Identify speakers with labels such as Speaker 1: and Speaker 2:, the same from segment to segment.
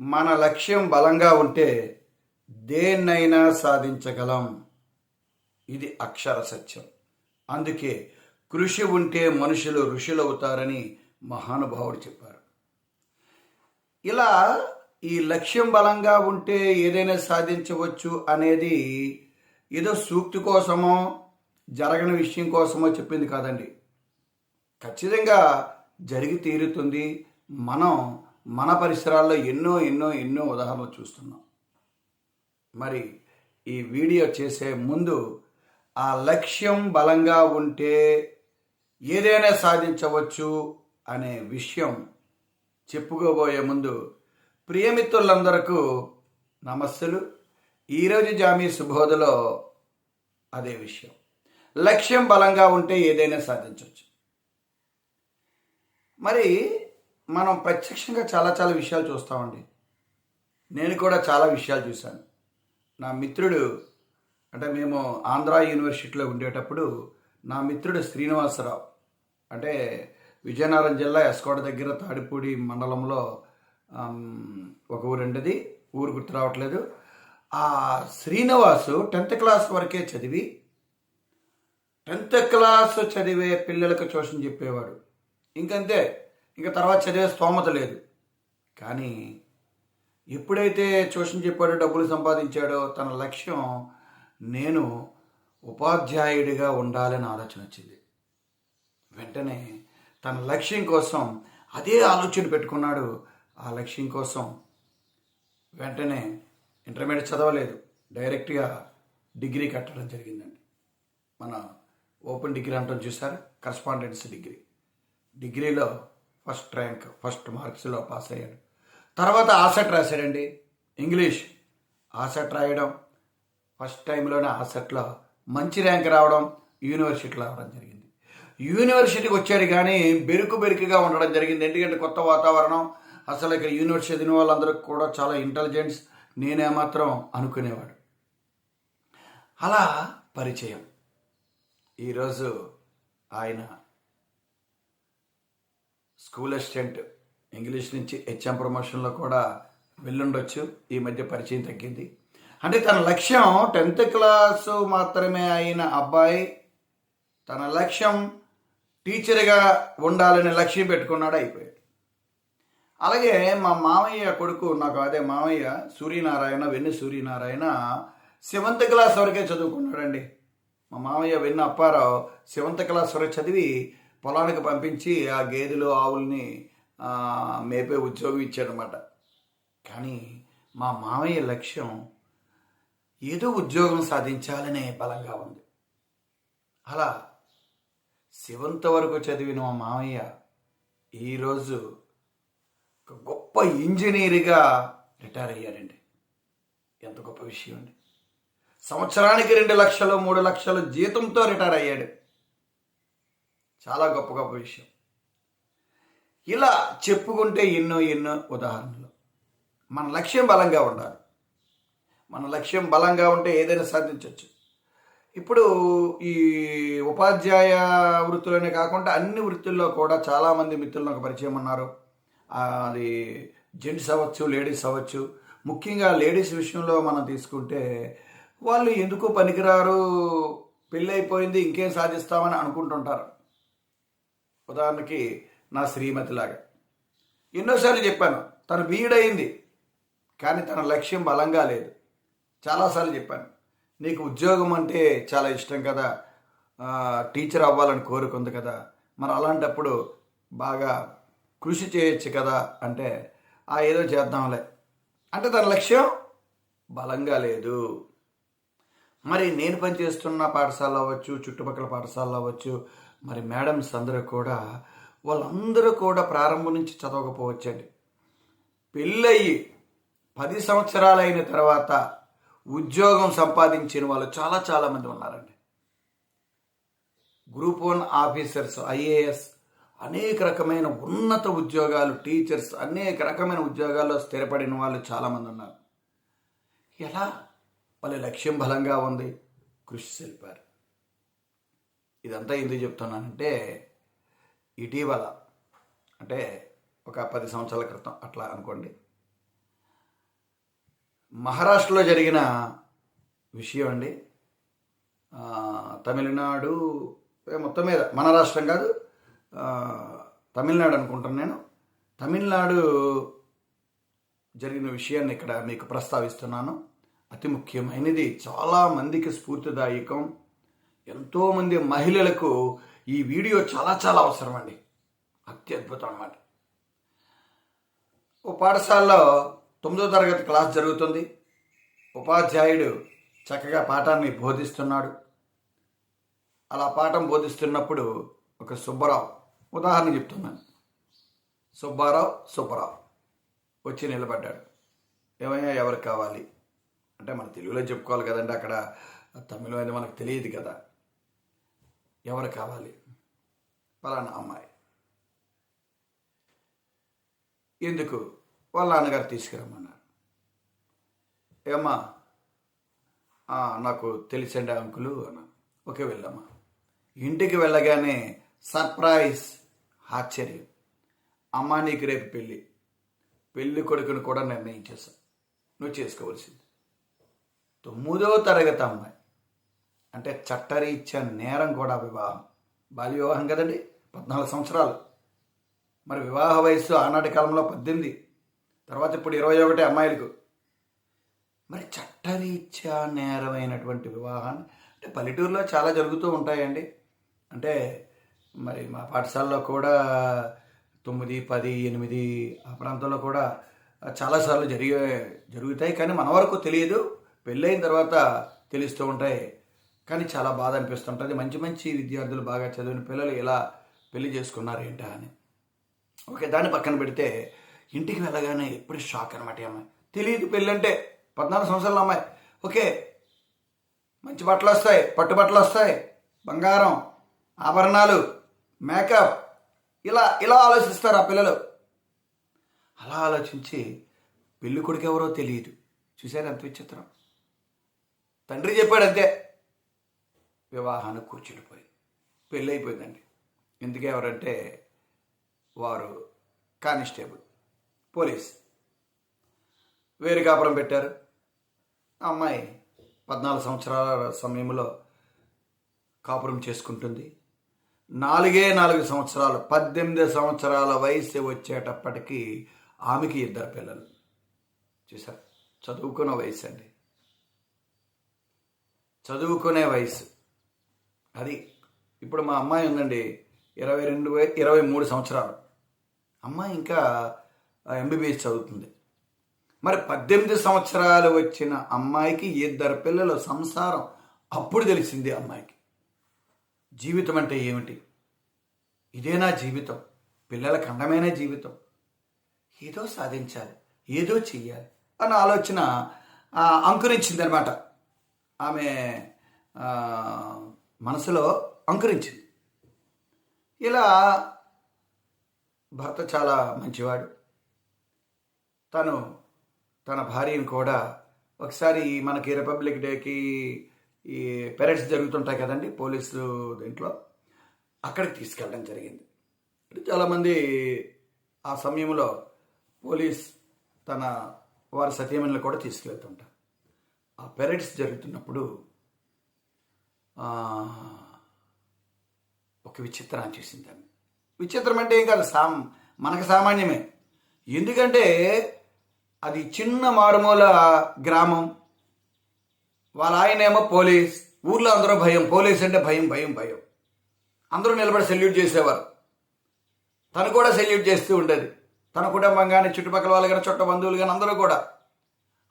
Speaker 1: మన లక్ష్యం బలంగా ఉంటే దేన్నైనా సాధించగలం. ఇది అక్షర సత్యం. అందుకే కృషి ఉంటే మనుషులు ఋషులవుతారని మహానుభావుడు చెప్పారు. ఇలా ఈ లక్ష్యం బలంగా ఉంటే ఏదైనా సాధించవచ్చు అనేది ఏదో సూక్తి కోసమో జరగని విషయం కోసమో చెప్పింది కాదండి. ఖచ్చితంగా జరిగి తీరుతుంది. మనం మన పరిసరాల్లో ఎన్నో ఎన్నో ఎన్నో ఉదాహరణలు చూస్తున్నాం. మరి ఈ వీడియో చేసే ముందు ఆ లక్ష్యం బలంగా ఉంటే ఏదైనా సాధించవచ్చు అనే విషయం చెప్పుకోబోయే ముందు ప్రియమిత్రులందరకు నమస్సులు. ఈరోజు జామీ సుబోధలో అదే విషయం. లక్ష్యం బలంగా ఉంటే ఏదైనా సాధించవచ్చు. మరి మనం ప్రత్యక్షంగా చాలా చాలా విషయాలు చూస్తామండి. నేను కూడా చాలా విషయాలు చూశాను. నా మిత్రుడు అంటే మేము ఆంధ్ర యూనివర్సిటీలో ఉండేటప్పుడు నా మిత్రుడు శ్రీనివాసరావు అంటే విజయనగరం జిల్లా ఎస్కోట దగ్గర తాడిపూడి మండలంలో ఒక ఊరండిది ఊరు గుర్తు రావట్లేదు. ఆ శ్రీనివాసు టెన్త్ క్లాస్ వరకే చదివి టెన్త్ క్లాస్ చదివే పిల్లలకు ట్యూషన్ చెప్పేవాడు. ఇంకంతే. ఇంకా తర్వాత చదివే స్తోమత లేదు. కానీ ఎప్పుడైతే ట్యూషన్ చెప్పాడో డబ్బులు సంపాదించాడో తన లక్ష్యం నేను ఉపాధ్యాయుడిగా ఉండాలని ఆలోచన వచ్చింది. వెంటనే తన లక్ష్యం కోసం అదే ఆలోచన పెట్టుకున్నాడు. ఆ లక్ష్యం కోసం వెంటనే ఇంటర్మీడియట్ చదవలేదు. డైరెక్ట్గా డిగ్రీ కట్టడం జరిగిందండి. మన ఓపెన్ డిగ్రీ అంటాం చూసారా? Correspondence degree. డిగ్రీలో ఫస్ట్ ర్యాంక్ ఫస్ట్ మార్క్స్లో పాస్ అయ్యాడు తర్వాత ఆసెట్ రాశాడండి ఇంగ్లీష్ ఆసెట్ రాయడం ఫస్ట్ టైంలోనే ఆసెట్లో మంచి ర్యాంక్ రావడం యూనివర్సిటీలో రావడం జరిగింది. యూనివర్సిటీకి వచ్చాడు కానీ బెరుకు బెరుకుగా ఉండడం జరిగింది. ఎందుకంటే కొత్త వాతావరణం అసలు ఇక్కడ యూనివర్సిటీ చదివిన వాళ్ళందరూ కూడా చాలా ఇంటెలిజెన్స్ నేనేమాత్రం అనుకునేవాడు. అలా పరిచయం. ఈరోజు ఆయన స్కూల్ అసిస్టెంట్ ఇంగ్లీష్ నుంచి హెచ్ఎం ప్రమోషన్లో కూడా వెళ్ళుండొచ్చు. ఈ మధ్య పరిచయం తగ్గింది. అంటే తన లక్ష్యం టెన్త్ క్లాసు మాత్రమే అయిన అబ్బాయి తన లక్ష్యం టీచర్గా ఉండాలనే లక్ష్యం పెట్టుకున్నాడు అయిపోయాడు. అలాగే మా మామయ్య కొడుకు నాకు అదే మామయ్య సూర్యనారాయణ వెన్ను సూర్యనారాయణ సెవెంత్ క్లాస్ వరకే చదువుకున్నాడండి. మా మామయ్య వెన్ను అప్పారావు సెవెంత్ క్లాస్ వరకు చదివి పొలానికి పంపించి ఆ గేదెలు ఆవుల్ని మేపే ఉద్యోగం ఇచ్చాడనమాట కానీ మా మామయ్య లక్ష్యం ఏదో ఉద్యోగం సాధించాలనే బలంగా ఉంది. అలా సెవెంత్ వరకు చదివిన మా మామయ్య ఈరోజు ఒక గొప్ప ఇంజనీర్గా రిటైర్ అయ్యారండి ఎంత గొప్ప విషయం అండి. సంవత్సరానికి రెండు లక్షలు మూడు లక్షలు జీతంతో రిటైర్ అయ్యాడు. చాలా గొప్ప గొప్ప విషయం. ఇలా చెప్పుకుంటే ఎన్నో ఎన్నో ఉదాహరణలు. మన లక్ష్యం బలంగా ఉండాలి. మన లక్ష్యం బలంగా ఉంటే ఏదైనా సాధించవచ్చు ఇప్పుడు ఈ ఉపాధ్యాయ వృత్తులనే కాకుండా అన్ని వృత్తుల్లో కూడా చాలామంది మిత్రులు నాకు పరిచయం ఉన్నారు. అది జెంట్స్ అవ్వచ్చు లేడీస్ అవ్వచ్చు. ముఖ్యంగా లేడీస్ విషయంలో మనం తీసుకుంటే వాళ్ళు ఎందుకు పనికిరారు? పెళ్ళి అయిపోయింది ఇంకేం సాధిస్తామని అనుకుంటుంటారు. ఉదాహరణకి నా శ్రీమతిలాగా. ఎన్నోసార్లు చెప్పాను తను బీఈడయింది కానీ తన లక్ష్యం బలంగా లేదు. చాలాసార్లు చెప్పాను నీకు ఉద్యోగం అంటే చాలా ఇష్టం కదా టీచర్ అవ్వాలని కోరుకుంది కదా మరి అలాంటప్పుడు బాగా కృషి చేయొచ్చు కదా అంటే ఆ ఏదో చేద్దాంలే. అంటే తన లక్ష్యం బలంగా లేదు. మరి నేను పనిచేస్తున్న పాఠశాల అవ్వచ్చు చుట్టుపక్కల పాఠశాల అవ్వచ్చు మరి మేడమ్స్ అందరూ కూడా వాళ్ళందరూ కూడా ప్రారంభం నుంచి చదవకపోవచ్చండి. పెళ్ళయి పది సంవత్సరాలైన తర్వాత ఉద్యోగం సంపాదించిన వాళ్ళు చాలా చాలామంది ఉన్నారండి. గ్రూప్ వన్ ఆఫీసర్స్ ఐఏఎస్ అనేక రకమైన ఉన్నత ఉద్యోగాలు టీచర్స్ అనేక రకమైన ఉద్యోగాల్లో స్థిరపడిన వాళ్ళు చాలామంది ఉన్నారు. ఎలా? వాళ్ళ లక్ష్యం బలంగా ఉంది. కృషి తెలిపారు ఇదంతా ఎందుకు చెప్తున్నానంటే ఇటీవల అంటే ఒక పది సంవత్సరాల క్రితం అట్లా అనుకోండి. మహారాష్ట్రలో జరిగిన విషయం అండి. తమిళనాడు మొత్తం మీద మన రాష్ట్రం కాదు తమిళనాడు అనుకుంటాను నేను. తమిళనాడు జరిగిన విషయాన్ని ఇక్కడ మీకు ప్రస్తావిస్తున్నాను. అతి ముఖ్యమైనది చాలా మందికి స్ఫూర్తిదాయకం. ఎంతోమంది మహిళలకు ఈ వీడియో చాలా చాలా అవసరం అండి అత్యద్భుతం అనమాట ఓ పాఠశాలలో తొమ్మిదో తరగతి క్లాస్ జరుగుతుంది. ఉపాధ్యాయుడు చక్కగా పాఠాన్ని బోధిస్తున్నాడు. అలా పాఠం బోధిస్తున్నప్పుడు ఒక సుబ్బారావు ఉదాహరణ చెప్తున్నాను. సుబ్బారావు సుబ్బారావు వచ్చి నిలబడ్డాడు. ఏమయ్యా ఎవరికి కావాలి? అంటే మన తెలుగులో చెప్పుకోవాలి కదండి అక్కడ తమిళం అనేది మనకు తెలియదు కదా. ఎవరు కావాలి? పలానా అమ్మాయి. ఎందుకు? వాళ్ళ నాన్నగారు తీసుకురమ్మన్నారు. ఏమ్మా? నాకు తెలిసండి అంకులు అన్న. ఓకే వెళ్ళమ్మా ఇంటికి వెళ్ళగానే సర్ప్రైజ్ ఆశ్చర్యం. అమ్మా నీకు రేపు పెళ్ళి. పెళ్ళి కొడుకుని కూడా నిర్ణయించేశా. నువ్వు చేసుకోవాల్సింది. తొమ్మిదవ తరగతి అమ్మాయి. అంటే చట్టరీత్యా నేరం కూడా వివాహం. బాల్య వివాహం కదండి? పద్నాలుగు సంవత్సరాలు. మరి వివాహ వయస్సు ఆనాటి కాలంలో పద్దెనిమిది. తర్వాత ఇప్పుడు ఇరవై ఒకటి అమ్మాయిలకు. మరి చట్టరీత్యా నేరమైనటువంటి వివాహాన్ని అంటే పల్లెటూరులో చాలా జరుగుతూ ఉంటాయండి. అంటే మరి మా పాఠశాలలో కూడా తొమ్మిది పది ఎనిమిది ఆ ప్రాంతంలో కూడా చాలాసార్లు జరిగే జరుగుతాయి. కానీ మన వరకు తెలియదు. పెళ్ళైన తర్వాత తెలుస్తూ ఉంటాయి. కానీ చాలా బాధ అనిపిస్తుంటుంది. మంచి మంచి విద్యార్థులు బాగా చదివిన పిల్లలు ఇలా పెళ్ళి చేసుకున్నారు ఏంటా అని. ఓకే దాన్ని పక్కన పెడితే ఇంటికి వెళ్ళగానే ఎప్పుడు షాక్ అనమాట అమ్మాయి. తెలియదు పెళ్ళంటే పద్నాలుగు సంవత్సరాల అమ్మాయి. ఓకే మంచి బట్టలు వస్తాయి పట్టు బట్టలు వస్తాయి బంగారం ఆభరణాలు మేకప్ ఇలా ఇలా ఆలోచిస్తారు ఆ పిల్లలు. అలా ఆలోచించి పెళ్ళి కొడుకు ఎవరో తెలియదు చూసారు ఎంత విచిత్రం. తండ్రి చెప్పాడు అంతే. వివాహానికి కూర్చుండిపోయి. పెళ్ళైపోయిందండి అయిపోయిందండి ఎందుకు ఎవరంటే వారు కానిస్టేబుల్ పోలీస్. వేరు కాపురం పెట్టారు. అమ్మాయి పద్నాలుగు సంవత్సరాల సమయంలో కాపురం చేసుకుంటుంది. నాలుగే నాలుగు సంవత్సరాలు పద్దెనిమిది సంవత్సరాల వయసు వచ్చేటప్పటికీ ఆమెకి ఇద్దరు పిల్లలు. చూసారు? చదువుకున్న వయసు అండి చదువుకునే వయసు. అది ఇప్పుడు మా అమ్మాయి ఉందండి ఇరవై రెండు ఇరవై మూడు సంవత్సరాలు. అమ్మాయి ఇంకా ఎంబీబీఎస్ చదువుతుంది. మరి పద్దెనిమిది సంవత్సరాలు వచ్చిన అమ్మాయికి ఇద్దరు పిల్లలు సంసారం అప్పుడు తెలిసింది అమ్మాయికి. జీవితం అంటే ఏమిటి? ఇదేనా జీవితం. పిల్లల ఖండమైన జీవితం. ఏదో సాధించాలి ఏదో చెయ్యాలి అన్న ఆలోచన ఆ, అంకురించిందనమాట. ఆమె మనసులో అంకురించింది. ఇలా భర్త చాలా మంచివాడు. తను తన భార్యను కూడా ఒకసారి మనకి రిపబ్లిక్ డేకి ఈ పెరడ్స్ జరుగుతుంటాయి కదండి పోలీసు దీంట్లో. అక్కడికి తీసుకెళ్ళడం జరిగింది. చాలామంది ఆ సమయంలో పోలీస్ తన వారి సతీమణులు కూడా తీసుకెళ్తుంటారు. ఆ పెరడ్స్ జరుగుతున్నప్పుడు ఒక విచిత్రాన్ని చూసింది ఆమె విచిత్రం అంటే ఏం కాదు సాం మనకు సామాన్యమే. ఎందుకంటే అది చిన్న మారుమూల గ్రామం. వాళ్ళ ఆయనేమో పోలీస్. ఊర్లో అందరూ భయం. పోలీస్ అంటే భయం భయం భయం. అందరూ నిలబడి సెల్యూట్ చేసేవారు. తను కూడా సెల్యూట్ చేస్తూ ఉండేది. తన కుటుంబం కానీ చుట్టుపక్కల వాళ్ళు కానీ చుట్ట బంధువులు కానీ అందరూ కూడా.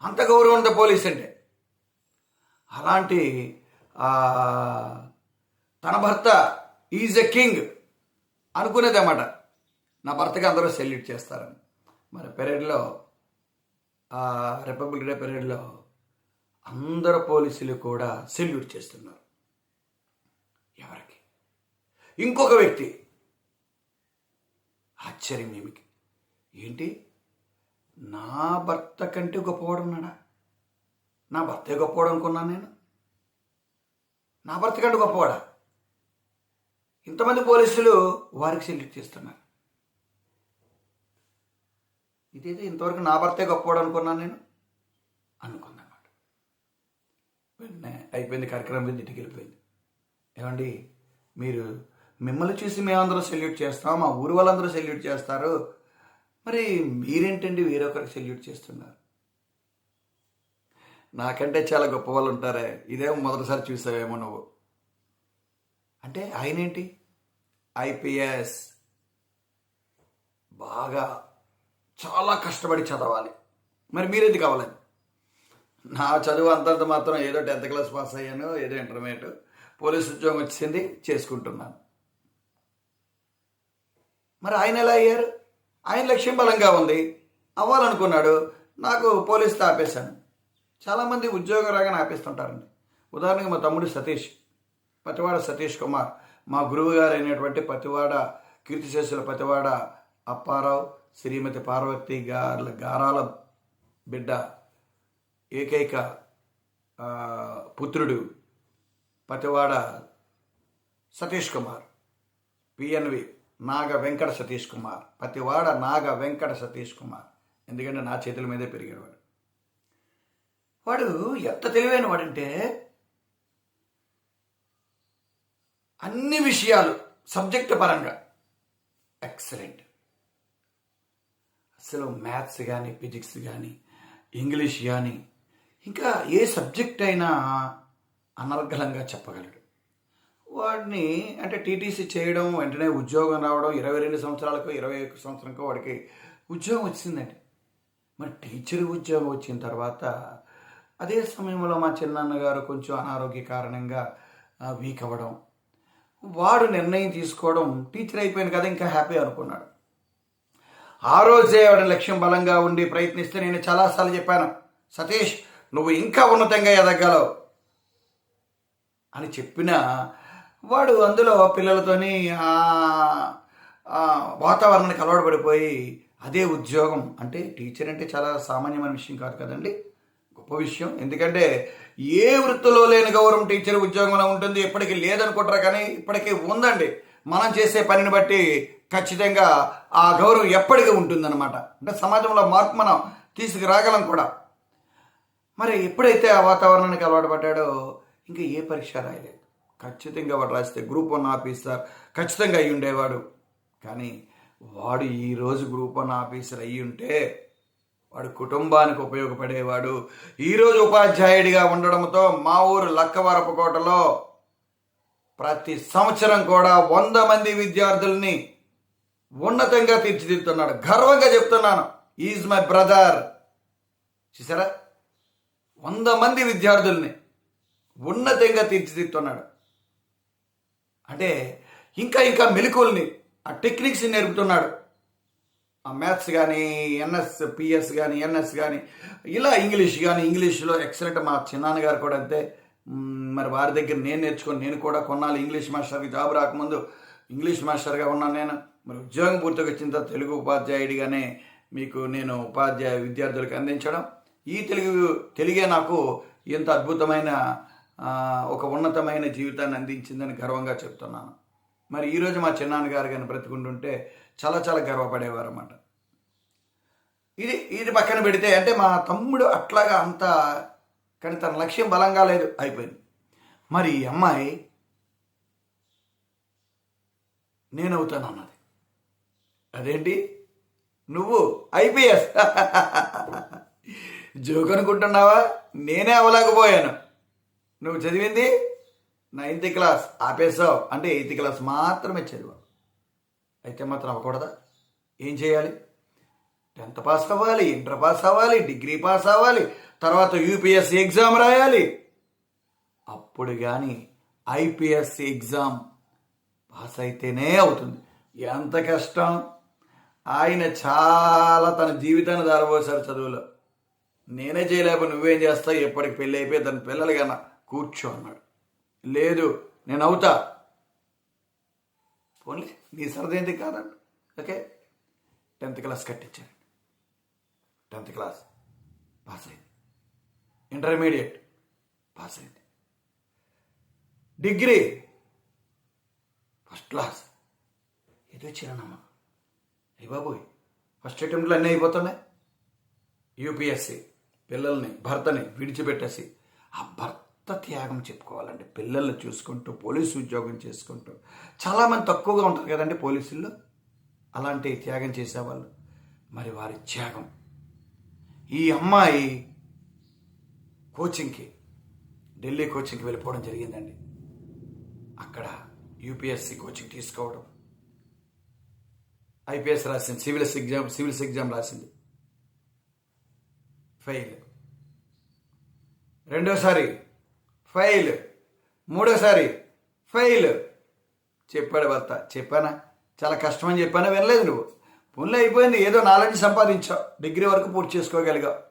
Speaker 1: అంత గౌరవం ఉంది పోలీస్ అంటే. అలాంటి తన భర్త ఈజ్ ఎ కింగ్ అనుకునేది అన్నమాట నా భర్తకి అందరూ సెల్యూట్ చేస్తారని. మరి పెరేడ్లో రిపబ్లిక్ డే పెరేడ్లో అందరు పోలీసులు కూడా సెల్యూట్ చేస్తున్నారు. ఎవరికి? ఇంకొక వ్యక్తి. ఆశ్చర్యం ఏమికి ఏంటి? నా భర్త కంటే గొప్పవాడు ఉన్నాడా? నా భర్తే గొప్పవాడు అనుకున్నాను నేను. నా భర్త కంటే గొప్పవాడా? ఇంతమంది పోలీసులు వారికి సెల్యూట్ చేస్తున్నారు. ఇదైతే ఇంతవరకు నా భర్తే గొప్పవాడు అనుకున్నాను నేను? అనుకుందన్నమాట వెంటనే అయిపోయింది కార్యక్రమం ఇంటికి వెళ్ళిపోయింది. ఏమండి మీరు మిమ్మల్ని చూసి మేమందరం సెల్యూట్ చేస్తాం మా ఊరు వాళ్ళందరూ సెల్యూట్ చేస్తారు. మరి మీరేంటండి వేరొకరికి సెల్యూట్ చేస్తున్నారు? నాకంటే చాలా గొప్ప వాళ్ళు ఉంటారే. ఇదేమో మొదటిసారి చూసావేమో నువ్వు. అంటే ఆయనేంటి? ఐపీఎస్ బాగా చాలా కష్టపడి చదవాలి. మరి మీరేది కావాలని? నా చదువు అంతంత మాత్రం ఏదో టెన్త్ క్లాస్ పాస్ అయ్యాను ఏదో ఇంటర్మీడియట్. పోలీస్ ఉద్యోగం వచ్చింది చేసుకుంటున్నాను. మరి ఆయన ఎలా అయ్యారు? ఆయన లక్ష్యం బలంగా ఉంది. అవ్వాలనుకున్నాడు. నాకు పోలీస్ తాపేశాను చాలామంది ఉద్యోగం రాగానే ఆపేస్తుంటారండి. ఉదాహరణకి మా తమ్ముడు సతీష్ పతివాడ సతీష్ కుమార్ మా గురువు గారు అయినటువంటి పతివాడ కీర్తిశేషుల పతివాడ అప్పారావు శ్రీమతి పార్వతి గార్ల గారాల బిడ్డ ఏకైక పుత్రుడు Pathivada Satish Kumar. P N V Naga Venkata Satish Kumar. Pathivada Naga Venkata Satish Kumar. ఎందుకంటే నా చేతుల మీదే పెరిగేవాడు వాడు ఎంత తెలివైన వాడంటే అన్ని విషయాలు సబ్జెక్ట్ పరంగా ఎక్సలెంట్. అసలు మ్యాథ్స్ కానీ ఫిజిక్స్ కానీ ఇంగ్లీష్ కానీ ఇంకా ఏ సబ్జెక్ట్ అయినా అనర్గళంగా చెప్పగలడు. వాడిని అంటే టీటీసీ చేయడం వెంటనే ఉద్యోగం రావడం ఇరవై రెండు సంవత్సరాలకు ఇరవై ఒక్క సంవత్సరంకో వాడికి ఉద్యోగం వచ్చిందండి. మరి టీచర్ ఉద్యోగం వచ్చిన తర్వాత అదే సమయంలో మా చిన్నాన్నగారు కొంచెం అనారోగ్య కారణంగా వీక్ అవ్వడం. వాడు నిర్ణయం తీసుకోవడం టీచర్ అయిపోయింది కదా ఇంకా హ్యాపీ అనుకున్నాడు. ఆ రోజే వాడి లక్ష్యం బలంగా ఉండి ప్రయత్నిస్తే నేను చాలాసార్లు చెప్పాను సతీష్ నువ్వు ఇంకా ఉన్నతంగా ఎదగలవు అని చెప్పినా వాడు అందులో పిల్లలతోని ఆ వాతావరణానికి అలవాటు పడిపోయి అదే ఉద్యోగం. అంటే టీచర్ అంటే చాలా సామాన్యమైన విషయం కాదు కదండి. గొప్ప విషయం. ఎందుకంటే ఏ వృత్తిలో లేని గౌరవం టీచర్ ఉద్యోగంలో ఉంటుంది ఇప్పటికీ లేదనుకుంటారు కానీ ఇప్పటికీ ఉందండి. మనం చేసే పనిని బట్టి ఖచ్చితంగా ఆ గౌరవం ఎప్పటికీ ఉంటుందన్నమాట. అంటే సమాజంలో మార్పు మనం తీసుకురాగలం కూడా. మరి ఎప్పుడైతే ఆ వాతావరణానికి అలవాటు పడ్డాడో ఇంకా ఏ పరీక్ష రాయలేదు. ఖచ్చితంగా వాడు రాస్తే గ్రూప్ వన్ ఆఫీసర్ ఖచ్చితంగా అయ్యి ఉండేవాడు కానీ వాడు ఈరోజు గ్రూప్ వన్ ఆఫీసర్ అయ్యి ఉంటే వాడు కుటుంబానికి ఉపయోగపడేవాడు. ఈరోజు ఉపాధ్యాయుడిగా ఉండడంతో మా ఊరు లక్కవరపుకోటలో ప్రతి సంవత్సరం కూడా వంద మంది విద్యార్థుల్ని ఉన్నతంగా తీర్చిదిద్దుతున్నాడు. గర్వంగా చెప్తున్నాను. ఈజ్ మై బ్రదర్ చూసారా? వంద మంది విద్యార్థుల్ని ఉన్నతంగా తీర్చిదిద్దుతున్నాడు. అంటే ఇంకా ఇంకా మెలకువల్ని ఆ టెక్నిక్స్ నేర్పుతున్నాడు. మ్యాథ్స్ కానీ ఎన్ఎస్ పిఎస్ కానీ ఎన్ఎస్ కానీ ఇలా ఇంగ్లీష్ కానీ ఇంగ్లీష్లో ఎక్సలెంట్ మా చిన్నాన్నగారు కూడా అంతే. మరి వారి దగ్గర నేను నేర్చుకొని నేను కూడా కొన్నాళ్ళు ఇంగ్లీష్ మాస్టర్కి జాబ్ రాకముందు ఇంగ్లీష్ మాస్టర్గా ఉన్నాను నేను. మరి ఉద్యోగం పూర్తిగా వచ్చిన తర్వాత తెలుగు ఉపాధ్యాయుడిగానే మీకు నేను ఉపాధ్యాయ విద్యార్థులకు అందించడం. ఈ తెలుగు తెలుగే నాకు ఎంత అద్భుతమైన ఒక ఉన్నతమైన జీవితాన్ని అందించిందని గర్వంగా చెప్తున్నాను. మరి ఈరోజు మా చిన్నాన్నగారు కానీ బ్రతికుంటుంటే చాలా చాలా గర్వపడేవారు అన్నమాట ఇది ఇది పక్కన పెడితే అంటే మా తమ్ముడు అట్లాగా అంత కానీ తన లక్ష్యం బలంగా లేదు అయిపోయింది. మరి ఈ అమ్మాయి నేనవుతాను అన్నది అదేంటి? నువ్వు ఐపీఎస్. జోక్ అనుకుంటున్నావా? నేనే అవ్వలేకపోయాను నువ్వు చదివింది? నైన్త్ క్లాస్ ఆపేసావు అంటే ఎయిత్ క్లాస్ మాత్రమే చదివావు. అయితే మాత్రం అవ్వకూడదా? ఏం చేయాలి? టెన్త్ పాస్ అవ్వాలి ఇంటర్ పాస్ అవ్వాలి డిగ్రీ పాస్ అవ్వాలి తర్వాత యూపీఎస్సీ ఎగ్జామ్ రాయాలి. అప్పుడు కానీ ఐపీఎస్ ఎగ్జామ్ పాస్ అయితేనే అవుతుంది. ఎంత కష్టం? ఆయన చాలా తన జీవితాన్ని దారబోసారు చదువులో. నేనే చేయలేక నువ్వేం చేస్తావు? ఎప్పటికి పెళ్ళి అయిపోయి తన పిల్లలు కన్నా కూర్చో అన్నాడు. లేదు నేను అవుతా. పోన్లే నీ సరదా కాదండి ఓకే? టెన్త్ క్లాస్ కట్టించాను. టెన్త్ క్లాస్ పాస్ అయింది ఇంటర్మీడియట్ పాస్ అయింది డిగ్రీ ఫస్ట్ క్లాస్. ఏదో చిరణమ్మ అయ్యి బాబోయ్ ఫస్ట్ అటెంప్ట్లు అన్నీ అయిపోతున్నాయి. యూపీఎస్సి పిల్లల్ని భర్తని విడిచిపెట్టేసి ఆ భర్త త్యాగం చెప్పుకోవాలండి. పిల్లల్ని చూసుకుంటూ పోలీసు ఉద్యోగం చేసుకుంటూ. చాలామంది తక్కువగా ఉంటారు కదండి పోలీసుల్లో. అలాంటి త్యాగం చేసేవాళ్ళు. మరి వారి త్యాగం. ఈ అమ్మాయి కోచింగ్కి ఢిల్లీ కోచింగ్కి వెళ్ళిపోవడం జరిగిందండి. అక్కడ యూపీఎస్సి కోచింగ్ తీసుకోవడం. ఐపీఎస్ రాసింది సివిల్స్ ఎగ్జామ్ సివిల్స్ ఎగ్జామ్ రాసింది. ఫెయిల్. రెండోసారి ఫెయిల్ మూడోసారి ఫెయిల్ చెప్పాడు భర్త. చెప్పానా? చాలా కష్టమని చెప్పానా? వినలేదు నువ్వు. పుణ్యం అయిపోయింది. ఏదో నాలెడ్జ్ సంపాదించావు డిగ్రీ వరకు పూర్తి చేసుకోగలిగావు.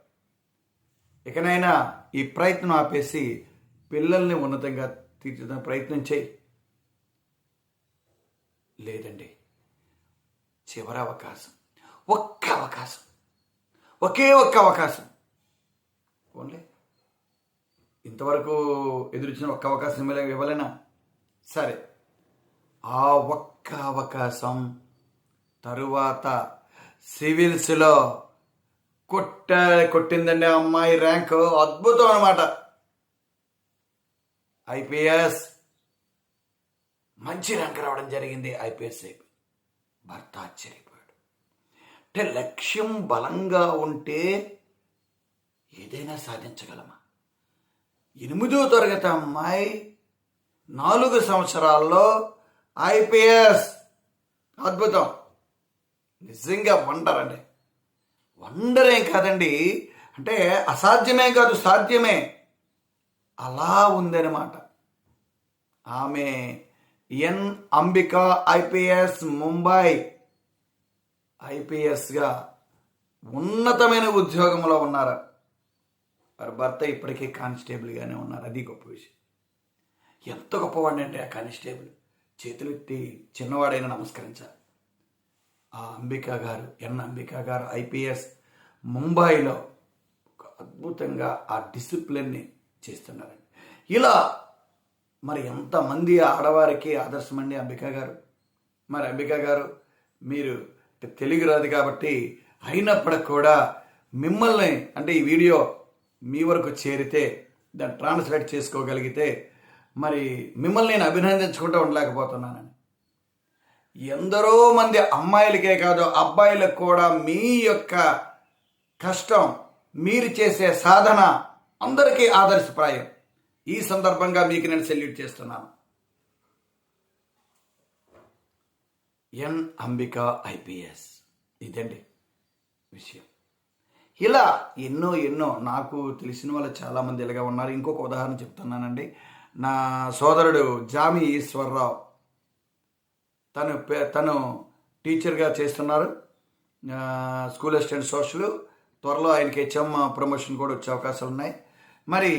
Speaker 1: ఇకనైనా ఈ ప్రయత్నం ఆపేసి పిల్లల్ని ఉన్నతంగా తీర్చిదిద్దే ప్రయత్నం చేయి. లేదండి. చివరి అవకాశం. ఒక్క అవకాశం. ఒకే ఒక్క అవకాశం. ఓన్లీ ఇంతవరకు ఎదురుచిన ఒక్క అవకాశం ఇవ్వలేనా? సరే. ఆ ఒక్క అవకాశం తరువాత సివిల్స్లో కొట్ట కొట్టిందండి అమ్మాయి ర్యాంకు అద్భుతం అనమాట ఐపీఎస్ మంచి ర్యాంక్ రావడం జరిగింది. ఐపీఎస్ అయిపోయింది భర్త ఆశ్చర్యపోయాడు. అంటే లక్ష్యం బలంగా ఉంటే ఏదైనా సాధించగలమా? ఎనిమిదో తరగతి అమ్మాయి నాలుగు సంవత్సరాల్లో ఐపీఎస్. అద్భుతం. నిజంగా వండర్ అండి. వండర్ ఏం కాదండి. అంటే అసాధ్యమే కాదు సాధ్యమే. అలా ఉందన్నమాట. ఆమె ఎన్ అంబిక ఐపీఎస్ ముంబై. ఐపీఎస్గా ఉన్నతమైన ఉద్యోగంలో ఉన్నారు. వారి భర్త ఇప్పటికీ కానిస్టేబుల్గానే ఉన్నారు. అది గొప్ప విషయం. ఎంత గొప్పవాడంటే అంటే ఆ కానిస్టేబుల్ చేతులెత్తి చిన్నవాడైనా నమస్కరించాలి. ఆ అంబికా గారు ఎన్ అంబికా గారు ఐపీఎస్ ముంబైలో ఒక అద్భుతంగా ఆ డిసిప్లిన్ని చేస్తున్నారండి. ఇలా మరి ఎంతమంది ఆడవారికి ఆదర్శమండి అంబికా గారు? మరి అంబికా గారు మీరు తెలుగు రాదు కాబట్టి అయినప్పటికి కూడా మిమ్మల్ని అంటే ఈ వీడియో మీ వరకు చేరితే దాన్ని ట్రాన్స్లేట్ చేసుకోగలిగితే మరి మిమ్మల్ని నేను అభినందించుకుంటూ ఉండలేకపోతున్నానని. ఎందరో మంది అమ్మాయిలకే కాదు అబ్బాయిలకు కూడా మీ యొక్క కష్టం మీరు చేసే సాధన అందరికీ ఆదర్శప్రాయం. ఈ సందర్భంగా మీకు నేను సెల్యూట్ చేస్తున్నాను. ఎన్ అంబిక ఐపీఎస్ ఇదండి విషయం. ఇలా ఎన్నో ఎన్నో నాకు తెలిసిన వాళ్ళు చాలామంది ఇలాగా ఉన్నారు. ఇంకొక ఉదాహరణ చెప్తున్నానండి. నా సోదరుడు జామి ఈశ్వరరావు. తను తను టీచర్గా చేస్తున్నారు. School assistant social. త్వరలో ఆయనకి హెచ్ఎం ప్రమోషన్ కూడా వచ్చే అవకాశాలు ఉన్నాయి. మరి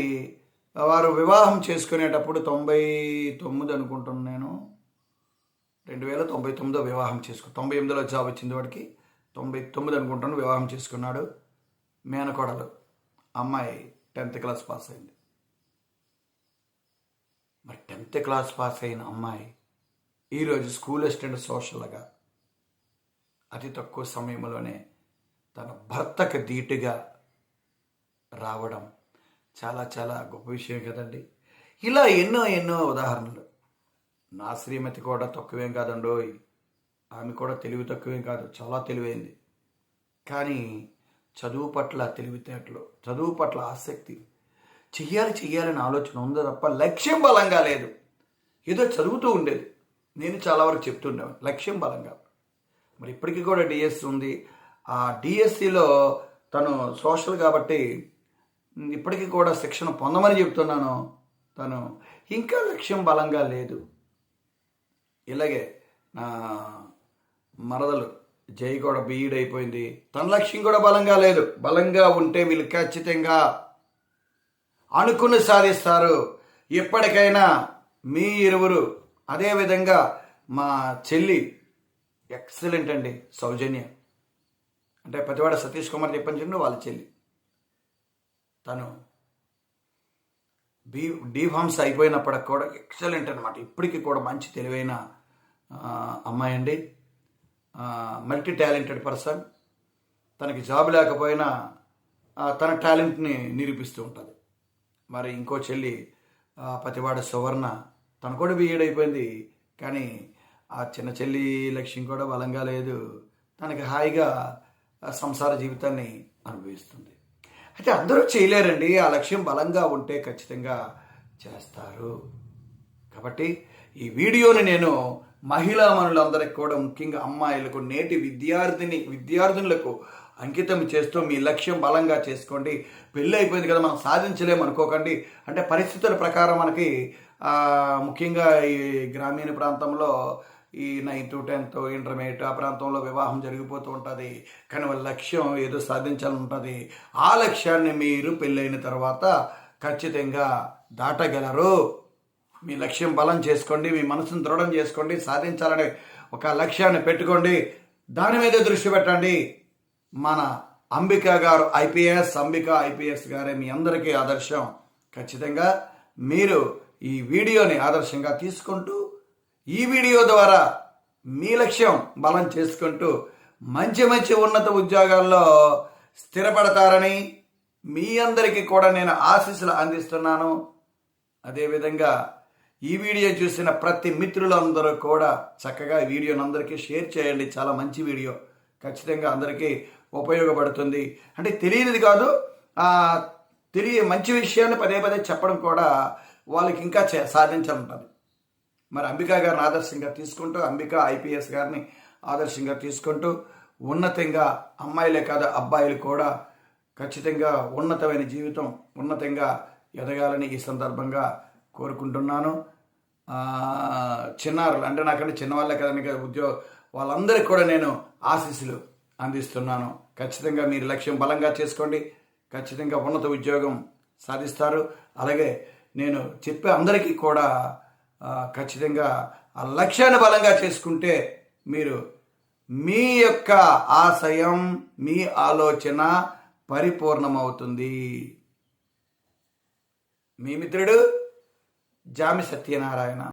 Speaker 1: వారు వివాహం చేసుకునేటప్పుడు తొంభై తొమ్మిది అనుకుంటున్నాను నేను. రెండు వేల తొంభై తొమ్మిదో వివాహం చేసుకు తొంభై ఎనిమిదిలో జాబ్ వచ్చింది వాడికి. తొంభై తొమ్మిది అనుకుంటాను వివాహం చేసుకున్నాడు. మేనకోడలు. అమ్మాయి టెన్త్ క్లాస్ పాస్ అయింది. మరి టెన్త్ క్లాస్ పాస్ అయిన అమ్మాయి ఈరోజు స్కూల్ అసిస్టెంట్ సోషల్గా అతి తక్కువ సమయంలోనే తన భర్తకు ధీటుగా రావడం చాలా చాలా గొప్ప విషయం కదండి. ఇలా ఎన్నో ఎన్నో ఉదాహరణలు. నా శ్రీమతి కూడా తక్కువేం కాదండోయ్. ఆమె కూడా తెలివి తక్కువేం కాదు చాలా తెలివైంది. కానీ చదువు పట్ల తెలివితేటలు చదువు పట్ల ఆసక్తి. చెయ్యాలి చెయ్యాలని ఆలోచన ఉందో తప్ప లక్ష్యం బలంగా లేదు. ఏదో చదువుతూ ఉండేది. నేను చాలా వరకు చెప్తుండే లక్ష్యం బలంగా. మరి ఇప్పటికీ కూడా డిఎస్సి ఉంది. ఆ డిఎస్సిలో తను సోషల్ కాబట్టి ఇప్పటికీ కూడా శిక్షణ పొందమని చెప్తున్నాను. తను ఇంకా లక్ష్యం బలంగా లేదు. ఇలాగే నా మరదలు జై కూడా బీఈడ్ అయిపోయింది తన లక్ష్యం కూడా బలంగా లేదు. బలంగా ఉంటే వీళ్ళు ఖచ్చితంగా అనుకుని సాధిస్తారు ఎప్పటికైనా మీ ఇరువురు అదేవిధంగా మా చెల్లి ఎక్సలెంట్ అండి సౌజన్య. అంటే ప్రతివాడ సతీష్ కుమార్ చెప్పని చెప్పిన వాళ్ళ చెల్లి. తను బీ డీఫామ్స్ అయిపోయినప్పటికి కూడా ఎక్సలెంట్ అనమాట ఇప్పటికీ కూడా మంచి తెలివైన అమ్మాయి అండి. మల్టీ టాలెంటెడ్ పర్సన్ తనకి జాబ్ లేకపోయినా ఆ, తన టాలెంట్ని నిరూపిస్తూ ఉంటుంది. మరి ఇంకో చెల్లి పతివాడ సువర్ణ తన కూడా బీఎడ్ అయిపోయింది. కానీ ఆ చిన్న చెల్లి లక్ష్యం కూడా బలంగా లేదు. తనకి హాయిగా సంసార జీవితాన్ని అనుభవిస్తుంది. అయితే అందరూ చేయలేరండి. ఆ లక్ష్యం బలంగా ఉంటే ఖచ్చితంగా చేస్తారు. కాబట్టి ఈ వీడియోని నేను మహిళా మనులందరికీ కూడా ముఖ్యంగా అమ్మాయిలకు నేటి విద్యార్థిని విద్యార్థినులకు అంకితం చేస్తూ మీ లక్ష్యం బలంగా చేసుకోండి. పెళ్ళి అయిపోయింది కదా మనం సాధించలేము అనుకోకండి. అంటే పరిస్థితుల ప్రకారం మనకి ముఖ్యంగా ఈ గ్రామీణ ప్రాంతంలో ఈ నైన్త్ టెన్త్ ఇంటర్మీడియట్ ఆ ప్రాంతంలో వివాహం జరిగిపోతూ ఉంటుంది. కానీ వాళ్ళ లక్ష్యం ఏదో సాధించాలని ఉంటుంది. ఆ లక్ష్యాన్ని మీరు పెళ్ళైన తర్వాత ఖచ్చితంగా దాటగలరు. మీ లక్ష్యం బలం చేసుకోండి మీ మనసును దృఢం చేసుకోండి సాధించాలనే ఒక లక్ష్యాన్ని పెట్టుకోండి. దాని మీద దృష్టి పెట్టండి. మన అంబిక గారు ఐపీఎస్ అంబిక ఐపీఎస్ గారే మీ అందరికీ ఆదర్శం. ఖచ్చితంగా మీరు ఈ వీడియోని ఆదర్శంగా తీసుకుంటూ ఈ వీడియో ద్వారా మీ లక్ష్యం బలం చేసుకుంటూ మంచి మంచి ఉన్నత ఉద్యోగాల్లో స్థిరపడతారని మీ అందరికీ కూడా నేను ఆశీస్సులు అందిస్తున్నాను. అదేవిధంగా ఈ వీడియో చూసిన ప్రతి మిత్రులందరూ కూడా చక్కగా ఈ వీడియోని అందరికీ షేర్ చేయండి. చాలా మంచి వీడియో. ఖచ్చితంగా అందరికీ ఉపయోగపడుతుంది. అంటే తెలియనిది కాదు తెలియ మంచి విషయాన్ని పదే పదే చెప్పడం కూడా వాళ్ళకి ఇంకా చే సాధించాలంటుంది మరి అంబికా గారిని ఆదర్శంగా తీసుకుంటూ అంబికా ఐపీఎస్ గారిని ఆదర్శంగా తీసుకుంటూ ఉన్నతంగా అమ్మాయిలే కాదు అబ్బాయిలు కూడా ఖచ్చితంగా ఉన్నతమైన జీవితం ఉన్నతంగా ఎదగాలని ఈ సందర్భంగా కోరుకుంటున్నాను. చిన్నారులు అంటే నాకంటే చిన్నవాళ్ళే కదండి కదా ఉద్యోగ వాళ్ళందరికీ కూడా నేను ఆశీస్సులు అందిస్తున్నాను. ఖచ్చితంగా మీరు లక్ష్యం బలంగా చేసుకోండి. ఖచ్చితంగా ఉన్నత ఉద్యోగం సాధిస్తారు. అలాగే నేను చెప్పే అందరికీ కూడా ఖచ్చితంగా ఆ లక్ష్యాన్ని బలంగా చేసుకుంటే మీరు మీ యొక్క ఆశయం మీ ఆలోచన పరిపూర్ణమవుతుంది. మీ మిత్రుడు జామి సత్యనారాయణ